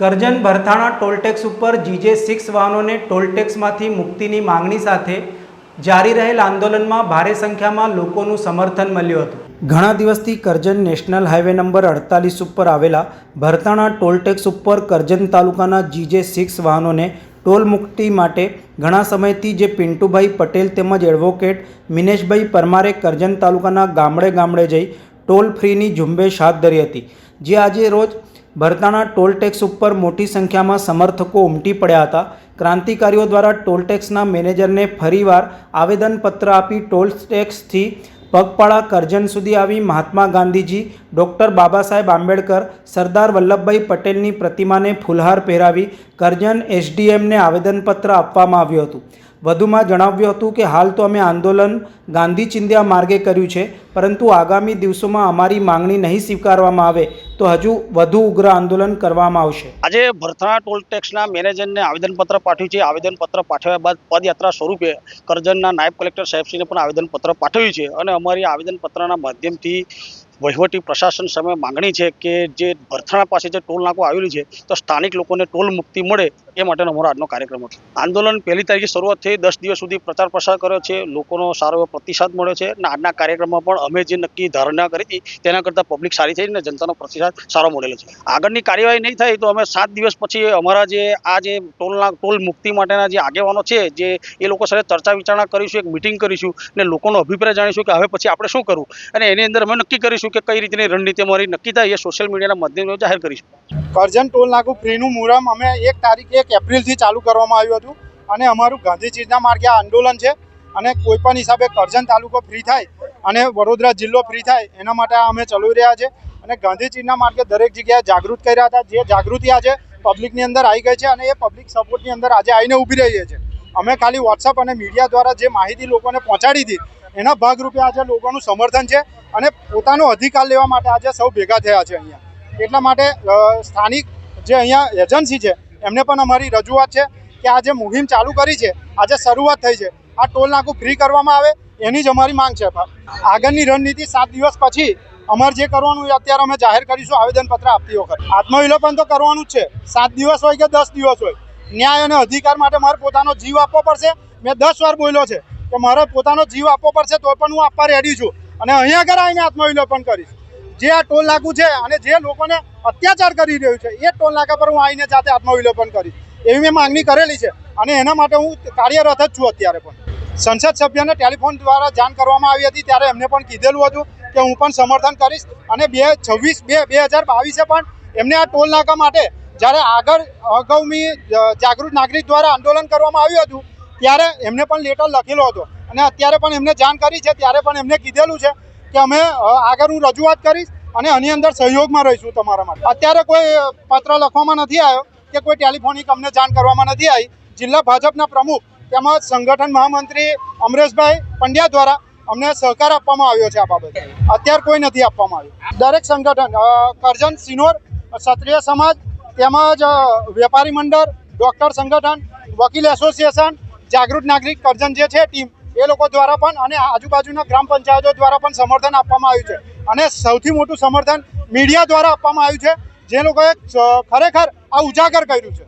Karjan Bharthana toll tax ઉપર GJ six વાહનોને ટોલટેક્સમાંથી મુક્તિની માંગણી સાથે જારી રહેલ આંદોલનમાં ભારે સંખ્યામાં લોકોનું સમર્થન મળ્યું હતું. ઘણા દિવસથી કરજણ નેશનલ હાઈવે નંબર અડતાલીસ ઉપર આવેલા ભરતાણા ટોલટેક્સ ઉપર કરજણ તાલુકાના જીજે સિક્સ વાહનોને ટોલ મુક્તિ માટે ઘણા સમયથી જે પિન્ટુભાઈ પટેલ તેમજ એડવોકેટ મિનેશભાઈ પરમારે કરજણ તાલુકાના ગામડે ગામડે જઈ ટોલ ફ્રીની ઝુંબેશ હાથ ધરી હતી. જે આજે રોજ ભરતાના ટોલ ટેક્સ ઉપર મોટી સંખ્યામાં સમર્થકો ઉમટી પડ્યા હતા. ક્રાંતિકારીઓ દ્વારા ટોલ ટેક્સના મેનેજરને ફરીવાર આવેદનપત્ર આપી ટોલ ટેક્સથી પગપાળા કરજણ સુધી આવી મહાત્મા ગાંધીજી, ડૉક્ટર બાબા સાહેબ આંબેડકર, સરદાર વલ્લભભાઈ પટેલની પ્રતિમાને ફૂલહાર પહેરાવી કરજણ એસડીએમને આવેદનપત્ર આપવામાં આવ્યું હતું. વધુમાં જણાવ્યું હતું કે, હાલ તો અમે આંદોલન ગાંધી ચિંધ્યા માર્ગે કર્યું છે, પરંતુ આગામી દિવસોમાં અમારી માંગણી નહીં સ્વીકારવામાં આવે તો હજુ વધુ ઉગ્ર આંદોલન કરવામાં આવશે. આજે ભરથાણા ટોલ ટેક્સના મેનેજરને આવેદનપત્ર પાઠવ્યું છે. આવેદનપત્ર પાઠવ્યા બાદ પદયાત્રા સ્વરૂપે કરજણના નાયબ કલેક્ટર સાહેબશ્રીને પણ આવેદનપત્ર પાઠવ્યું છે. અને અમારી આવેદનપત્રના માધ્યમથી વહીવટી પ્રશાસન સામે માંગણી છે કે જે ભરથાણા પાસે જે ટોલ નાકો આવેલી છે, તો સ્થાનિક લોકોને ટોલ મુક્તિ મળે એ માટેનો અમારો આજનો કાર્યક્રમ હતો. આંદોલન પહેલી તારીખે શરૂઆત થઈ, દસ દિવસ સુધી પ્રચાર પ્રસાર કર્યો છે, લોકોનો સારો એવો પ્રતિસાદ મળ્યો છે અને આજના કાર્યક્રમમાં પણ અમે જે નક્કી ધારણા કરી હતી, તેના કરતાં પબ્લિક સારી થઈ અને જનતાનો પ્રતિસાદ સારો મળેલો છે. આગળની કાર્યવાહી નહીં થાય તો અમે સાત દિવસ પછી અમારા જે, આ જે ટોલના ટોલ મુક્તિ માટેના જે આગેવાનો છે, જે એ લોકો સાથે ચર્ચા વિચારણા કરીશું, એક મિટિંગ કરીશું અને લોકોનો અભિપ્રાય જાણીશું કે હવે પછી આપણે શું કરવું? અને એની અંદર અમે નક્કી કરીશું કે કઈ રીતની રણનીતિ અમારી નક્કી થાય એ સોશિયલ મીડિયાના માધ્યમથી જાહેર કરીશું. કરજણ ટોલ નાકુ ફ્રીનું મુહૂર્ત અમે એક તારીખ એક એપ્રિલથી ચાલુ કરવામાં આવ્યું હતું અને અમારું ગાંધીજીના માર્ગે આંદોલન છે અને કોઈ પણ હિસાબે કરજણ તાલુકો ફ્રી થાય અને વડોદરા જિલ્લો ફ્રી થાય એના માટે અમે ચલાવી રહ્યા છે અને ગાંધીજીના માર્ગે દરેક જગ્યાએ જાગૃત કર્યા હતા. જે જાગૃતિ આજે પબ્લિકની અંદર આવી ગઈ છે અને એ પબ્લિક સપોર્ટની અંદર આજે આવીને ઊભી રહી છે. અમે ખાલી વોટ્સઅપ અને મીડિયા દ્વારા જે માહિતી લોકોને પહોંચાડી હતી, એના ભાગરૂપે આજે લોકોનું સમર્થન છે અને પોતાનો અધિકાર લેવા માટે આજે સૌ ભેગા થયા છે અહીંયા. એટલા માટે સ્થાનિક જે અહીંયા એજન્સી છે, એમને પણ અમારી રજૂઆત છે કે આ જે મુહિમ ચાલુ કરી છે, આજે શરૂઆત થઈ છે. આ ટોલ નાકું ફ્રી કરવામાં આવે, એની જ અમારી માંગ છે. આગળની રણનીતિ સાત દિવસ પછી અમારે જે કરવાનું હોય અત્યારે અમે જાહેર કરીશું, આવેદનપત્ર આપતી વખત. આત્મવિલોપન તો કરવાનું જ છે. સાત દિવસ હોય કે દસ દિવસ હોય. ન્યાય અને અધિકાર માટે મારે પોતાનો જીવ આપવો પડશે. મેં દસ વાર બોલ્યો છે કે મારે પોતાનો જીવ આપવો પડશે તો પણ હું આપવા રેડી છું. અને અહીંયા આગળ આવીને આત્મવિલોપન કરીશ. જે આ ટોલ નાકું છે અને જે લોકોને અત્યાચાર કરી રહ્યું છે, એ ટોલ નાકા પર હું આવીને જાતે આત્મવિલોપન કરીશ. એવી મેં માંગણી કરેલી છે અને એના માટે હું કાર્યરત જ છું અત્યારે પણ. સંસદ સભ્યને ટેલિફોન દ્વારા જાણ કરવામાં આવી હતી ત્યારે એમને પણ કીધેલું હતું કે હું પણ સમર્થન કરીશ. અને બે છવ્વીસ બે બે હજાર બાવીસે પણ એમને આ ટોલ નાકા માટે જ્યારે આગળ અગાઉમી જાગૃત નાગરિક દ્વારા આંદોલન કરવામાં આવ્યું હતું, ત્યારે એમને પણ લેટર લખેલો હતો. અને અત્યારે પણ એમને જાણ કરી છે, ત્યારે પણ એમને કીધેલું છે કે અમે આગળ હું રજૂઆત કરીશ અને આની અંદર સહયોગમાં રહીશું તમારા માટે. અત્યારે કોઈ પત્ર લખવામાં નથી આવ્યો કે કોઈ ટેલિફોનિક અમને જાણ કરવામાં નથી આવી. જિલ્લા ભાજપના પ્રમુખ તેમજ સંગઠન મહામંત્રી અમરેશભાઈ પંડ્યા દ્વારા અમને સહકાર આપવામાં આવ્યો છે આ બાબતે. અત્યારે કોઈ નથી આપવામાં આવ્યું. દરેક સંગઠન કરજન સિનોર, ક્ષત્રિય સમાજ તેમજ વેપારી મંડળ, ડૉક્ટર સંગઠન, વકીલ એસોસિએશન, જાગૃત નાગરિક કરજણ જે છે, ટીમ, એ લોકો દ્વારા પણ અને આજુબાજુના ગ્રામ પંચાયતો દ્વારા પણ સમર્થન આપવામાં આવ્યું છે. અને સૌથી મોટું સમર્થન મીડિયા દ્વારા આપવામાં આવ્યું છે. જે લોકોએ ખરેખર આ ઉજાગર કર્યું છે.